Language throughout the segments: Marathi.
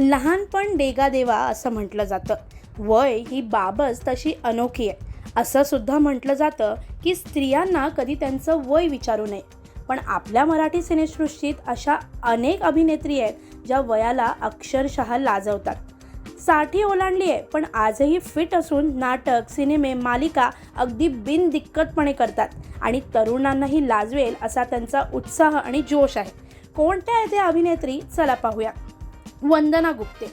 लहानपण डेगा देवा असं म्हटलं जातं. वय ही बाबच तशी अनोखी आहे. असं सुद्धा म्हटलं जातं की स्त्रियांना कधी त्यांचं वय विचारू नये. पण आपल्या मराठी सिनेसृष्टीत अशा अनेक अभिनेत्री आहेत ज्या वयाला अक्षरशः लाजवतात. साठी ओलांडली आहे पण आजही फिट असून नाटक सिनेमे मालिका अगदी बिनदिक्कतपणे करतात आणि तरुणांनाही लाजवेल असा त्यांचा उत्साह आणि जोश आहे. कोणत्या आहे त्या अभिनेत्री? चला पाहूया. वंदना गुप्ते.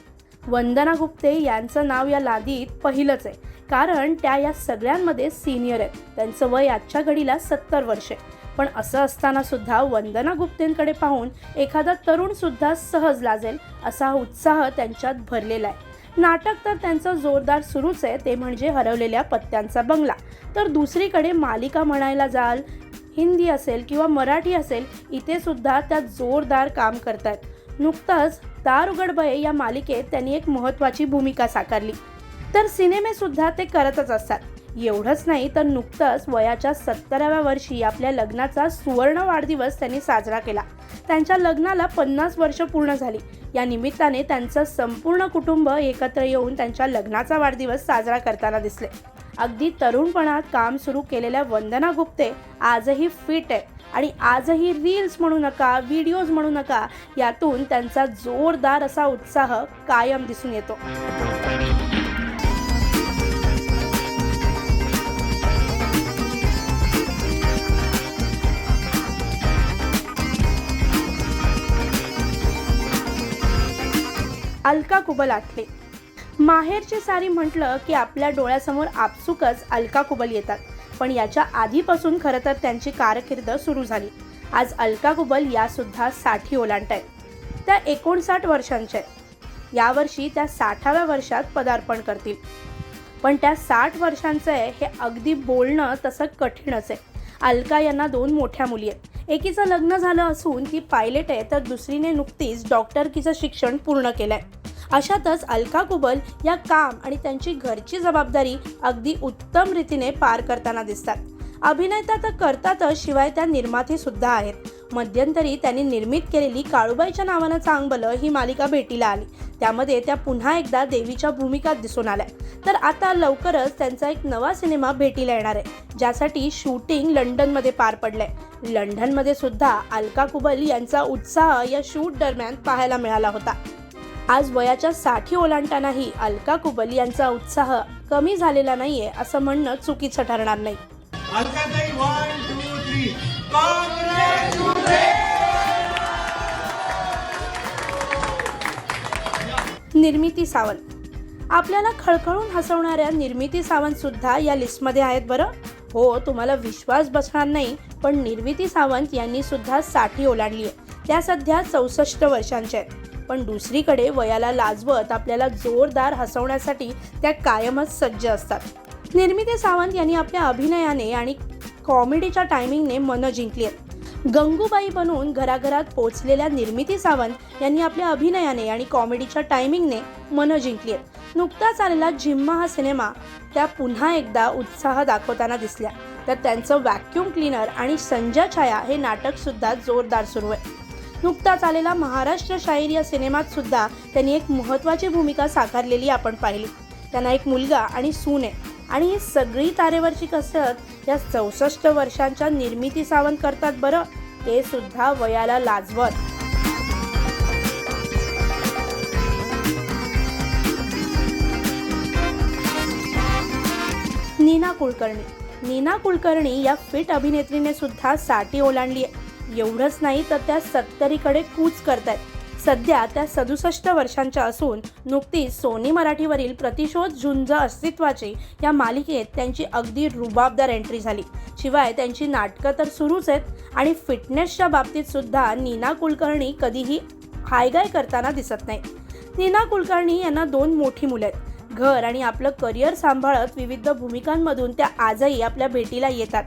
वंदना गुप्ते यांचं नाव या लादीत पहिलंच आहे. कारण त्या या सगळ्यांमध्ये सिनियर आहेत. त्यांचं वय आजच्या घडीला सत्तर वर्ष. आहे पण असं असताना सुद्धा वंदना गुप्तेंकडे पाहून एखादा तरुण सुद्धा सहज लाजेल असा उत्साह त्यांच्यात भरलेला आहे. नाटक तर त्यांचं जोरदार सुरूच आहे ते म्हणजे हरवलेल्या पत्त्यांचा बंगला. तर दुसरीकडे मालिका म्हणायला जाल हिंदी असेल किंवा मराठी असेल इथे सुद्धा त्या जोरदार काम करतायत. नुकतंच दार उघडबये या मालिकेत त्यांनी एक महत्त्वाची भूमिका साकारली. तर सिनेमे सुद्धा ते करतच असतात. एवढंच नाही तर नुकतंच वयाच्या सत्तराव्या वर्षी आपल्या लग्नाचा सुवर्ण वाढदिवस त्यांनी साजरा केला. त्यांच्या लग्नाला पन्नास वर्ष पूर्ण झाली. या निमित्ताने त्यांचं संपूर्ण कुटुंब एकत्र येऊन त्यांच्या लग्नाचा वाढदिवस साजरा करताना दिसले. अगदी तरुणपणात काम सुरू केलेल्या वंदना गुप्ते आजही फिट आहे. आणि आजही रील्स म्हणू नका व्हिडिओज म्हणू नका यातून त्यांचा जोरदार असा उत्साह कायम दिसून येतो. अलका कुबल आठले. माहेरची सारी म्हटलं की आपल्या डोळ्यासमोर आपसुकच अलका कुबल येतात. पण याच्या आधीपासून खरं तर त्यांची कारकीर्द सुरू झाली. आज अलका कुबल या सुद्धा साठी ओलांट आहेत त्या एकोणसाठ वर्षांच्या आहेत. यावर्षी त्या साठाव्या वर्षात पदार्पण करतील. पण त्या साठ वर्षांचं आहे हे अगदी बोलणं तसं कठीणच आहे. अलका यांना दोन मोठ्या मुली आहेत. एकीचं लग्न झालं असून ती पायलट आहे तर दुसरीने नुकतीच डॉक्टरकीचं शिक्षण पूर्ण केलं आहे अशातच अलका कुबल या काम आणि त्यांची घरची जबाबदारी अगदी उत्तम रीतीने पार करताना दिसतात. अभिनेता तर करतातच शिवाय त्या निर्माती सुद्धा आहेत. मध्यंतरी त्यांनी निर्मित केलेली काळूबाईच्या नावानं चांगबलं ही मालिका भेटीला आली. त्यामध्ये त्या पुन्हा एकदा देवीच्या भूमिकात दिसून आल्या. तर आता लवकरच त्यांचा एक नवा सिनेमा भेटीला येणार आहे ज्यासाठी शूटिंग लंडनमध्ये पार पडलंय. लंडनमध्ये सुद्धा अलका कुबल यांचा उत्साह या शूट दरम्यान पाहायला मिळाला होता. आज वयाच्या साठी ओलांडतानाही अलका कुबल यांचा उत्साह कमी झालेला नाहीये असं म्हणणं चुकीचं ठरणार नाही. निर्मिती सावंत. आपल्याला खळखळून हसवणाऱ्या निर्मिती सावंत सुद्धा या लिस्टमध्ये आहेत बरं? हो तुम्हाला विश्वास बसणार नाही पण निर्मिती सावंत यांनी सुद्धा साठी ओलांडली आहे त्या सध्या चौसष्ट वर्षांच्या आहेत. पण दुसरीकडे वयाला लाजवत आपल्याला जोरदार हसवण्यासाठी त्या कायमच सज्ज असतात. निर्मिती सावंत यांनी आपल्या अभिनयाने आणि कॉमेडीच्या टायमिंगने मनं जिंकली आहेत. गंगूबाई बनून घराघरात पोचलेल्या निर्मिती सावंत यांनी आपल्या अभिनयाने आणि कॉमेडीच्या टायमिंगने मनं जिंकली आहेत. नुकताच आलेला जिम्मा हा सिनेमा त्या पुन्हा एकदा उत्साह दाखवताना दिसल्या. तर त्यांचं व्हॅक्यूम क्लीनर आणि संजय छाया हे नाटकसुद्धा जोरदार सुरू आहे. नुकताच आलेला महाराष्ट्र शाहीर या सिनेमात सुद्धा त्यांनी एक महत्त्वाची भूमिका साकारलेली आपण पाहिली. त्यांना एक मुलगा आणि सून आहे. आणि ही सगळी तारेवरची कसरत या चौसष्ट वर्षांच्या निर्मिती सावंत करतात बरं ते सुद्धा वयाला लाजवत नीना कुलकर्णी. नीना कुलकर्णी या फिट अभिनेत्रीने सुद्धा साठी ओलांडली आहे. एवढंच नाही तर त्या सत्तरीकडे कूच करतायत. सध्या त्या सदुसष्ट वर्षांच्या असून नुकतीच सोनी मराठीवरील प्रतिशोध झुंज अस्तित्वाची या मालिकेत त्यांची अगदी रुबाबदार एंट्री झाली. शिवाय त्यांची नाटकं तर सुरूच आहेत आणि फिटनेसच्या बाबतीत सुद्धा नीना कुलकर्णी कधीही हायगाय करताना दिसत नाही. नीना कुलकर्णी यांना दोन मोठी मुलं आहेत. घर आणि आपलं करिअर सांभाळत विविध भूमिकांमधून त्या आजही आपल्या भेटीला येतात.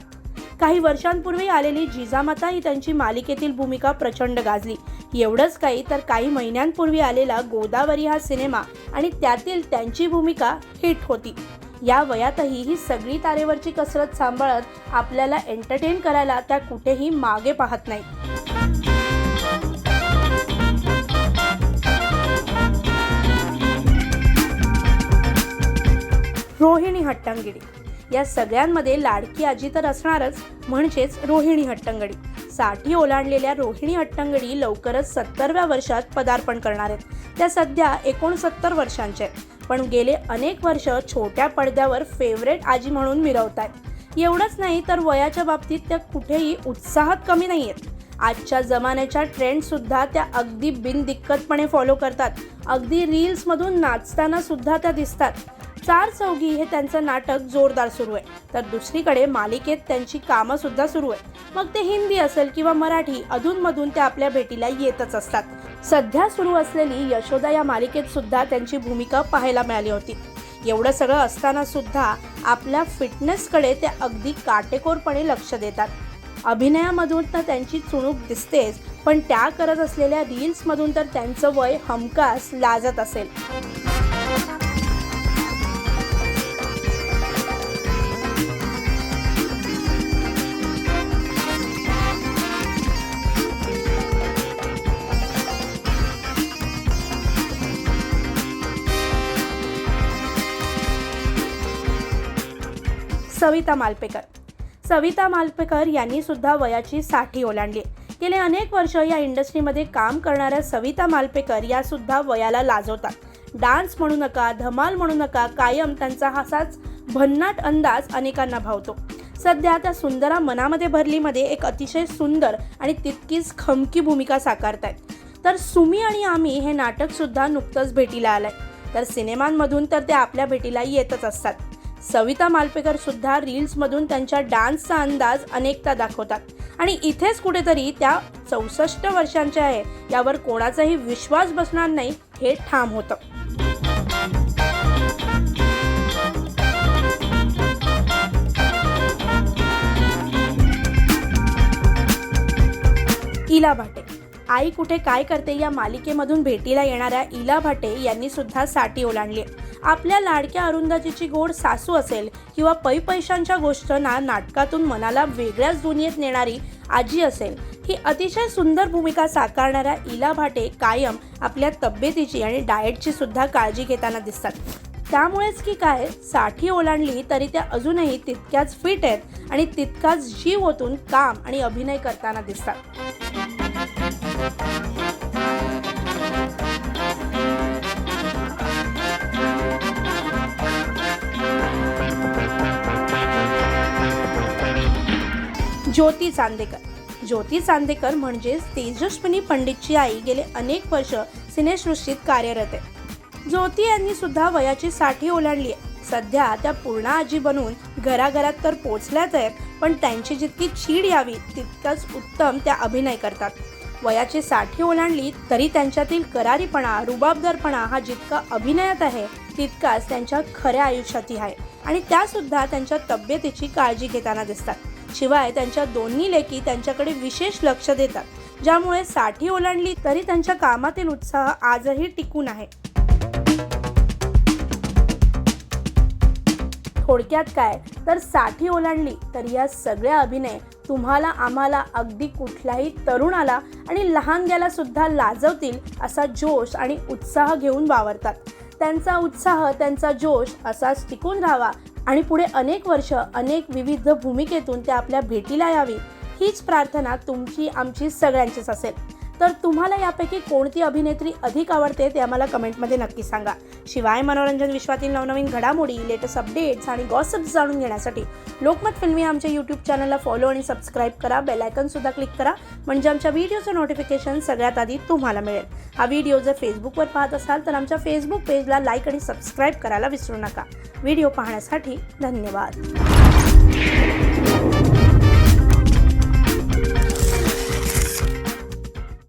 काही वर्षांपूर्वी आलेली जिजामाता ही त्यांची मालिकेतील भूमिका प्रचंड गाजली. एवढंच काही तर काही महिन्यांपूर्वी आलेला गोदावरी हा सिनेमा आणि त्यातील त्यांची भूमिका हिट होती. या वयातही ही सगळी तारेवरची कसरत सांभाळत आपल्याला एंटरटेन करायला त्या कुठेही मागे पाहत नाही. रोहिणी हट्टांगिरी या सगळ्यांमध्ये लाडकी आजी तर असणारच म्हणजेच रोहिणी हट्टंगडी. साठी ओलांडलेल्या रोहिणी हट्टंगडी लवकरच सत्तरव्या वर्षात पदार्पण करणार आहेत. त्या सध्या एकोणसत्तर वर्षांच्या आहेत. पण गेले अनेक वर्ष छोट्या पडद्यावर फेवरेट आजी म्हणून मिरवत आहेत एवढंच नाही तर वयाच्या बाबतीत त्या कुठेही उत्साहात कमी नाही आहेत आजच्या जमान्याच्या ट्रेंडसुद्धा त्या अगदी बिनदिक्कतपणे फॉलो करतात. अगदी रील्समधून नाचताना सुद्धा त्या दिसतात. चार चौघी हे त्यांचं नाटक जोरदार सुरू आहे. तर दुसरीकडे मालिकेत त्यांची कामं सुद्धा सुरू आहेत. मग ते हिंदी असेल किंवा मराठी अधूनमधून त्या आपल्या भेटीला येतच असतात. सध्या सुरू असलेली यशोदा या मालिकेत सुद्धा त्यांची भूमिका पाहायला मिळाली होती. एवढं सगळं असताना सुद्धा आपल्या फिटनेसकडे ते अगदी काटेकोरपणे लक्ष देतात. अभिनयामधून तर त्यांची चुणूक दिसतेच पण त्या करत असलेल्या रील्समधून तर त्यांचं वय हमखास लाजत असेल. सविता मालपेकर. सविता मालपेकर यांनी सुद्धा वयाची साठी ओलांडली. गेले अनेक वर्ष या इंडस्ट्रीमध्ये काम करणाऱ्या सविता मालपेकर या सुद्धा वयाला लाजवतात. डान्स म्हणू नका धमाल म्हणू नका कायम त्यांचा हासाच भन्नाट अंदाज अनेकांना भावतो. सध्या त्या सुंदरा मनामध्ये भरलीमध्ये एक अतिशय सुंदर आणि तितकीच खमकी भूमिका साकारतायत. तर सुमी आणि आम्ही हे नाटकसुद्धा नुकतंच भेटीला आलंय. तर सिनेमांमधून तर ते आपल्या भेटीला येतच असतात. सविता मालपेकर सुद्धा रील्समधून त्यांच्या डान्सचा अंदाज अनेकदा दाखवतात. आणि इथेच कुठेतरी त्या चौसष्ट वर्षांच्या आहे यावर कोणाचाही विश्वास बसणार नाही हे ठाम होतं. इला भाटे. आई कुठे काय करते या मालिकेमधून भेटीला येणाऱ्या इला भाटे यांनी सुद्धा साठी ओलांडली. आपल्या लाडक्या अरुंदाजीची गोड सासू असेल किंवा पै पैशांच्या गोष्टींना नाटकातून मनाला वेगळ्याच दुनियेत नेणारी आजी असेल ही अतिशय सुंदर भूमिका साकारणाऱ्या इला भाटे कायम आपल्या तब्येतीची आणि डाएटची सुद्धा काळजी घेताना दिसतात. त्यामुळेच की काय साठी ओलांडली तरी त्या अजूनही तितक्याच फिट आहेत आणि तितकाच जीव ओतून काम आणि अभिनय करताना दिसतात. ज्योती चांदेकर. ज्योती चांदेकर म्हणजेच तेजस्विनी पंडितची आई गेले अनेक वर्ष सिनेसृष्टीत कार्यरत आहे. ज्योती यांनी सुद्धा वयाची साठी ओलांडली आहे. सध्या त्या पूर्ण आजी बनून घराघरात तर पोचल्याच आहेत पण त्यांची जितकी चीड यावी तितकंच उत्तम त्या अभिनय करतात. वयाची साठी ओलांडली तरी त्यांच्यातील करारीपणा रुबाबदारपणा हा जितका अभिनयात आहे तितकाच त्यांच्या खऱ्या आयुष्यातही आहे. आणि त्यासुद्धा त्यांच्या तब्येतीची काळजी घेताना दिसतात. शिवाय त्यांच्या दोन्ही लेखी त्यांच्याकडे विशेष लक्ष देतात ज्यामुळे साठी ओलांडली तरी त्यांच्या कामातील उत्साह आजही टिकून आहे. थोडक्यात काय? तर साठी ओलांडली तर या सगळ्या अभिनय तुम्हाला आम्हाला अगदी कुठल्याही तरुणाला आणि लहानग्याला सुद्धा लाजवतील असा जोश आणि उत्साह घेऊन वावरतात. त्यांचा उत्साह त्यांचा जोश असाच टिकून राहावा आणि पुढे अनेक वर्ष अनेक विविध भूमिकेतून त्या आपल्या भेटीला यावी हीच प्रार्थना तुमची आमची सगळ्यांचीच असेल. तर तुम्हाला यापैकी कोणती अभिनेत्री अधिक आवडते ते आम्हाला कमेंटमध्ये नक्की सांगा. शिवाय मनोरंजन विश्वातील नवनवीन घडामोडी लेटेस्ट अपडेट्स आणि गॉसिप्स जाणून घेण्यासाठी लोकमत फिल्मी आमच्या यूट्यूब चॅनलला फॉलो आणि सबस्क्राईब करा. बेल सुद्धा क्लिक करा. म्हणजे आमच्या व्हिडिओचं नोटिफिकेशन सगळ्यात आधी तुम्हाला मिळेल. हा व्हिडिओ जर फेसबुकवर पाहत असाल तर आमच्या फेसबुक पेजला लाईक आणि सबस्क्राईब करायला विसरू नका. व्हिडिओ पाहण्यासाठी धन्यवाद.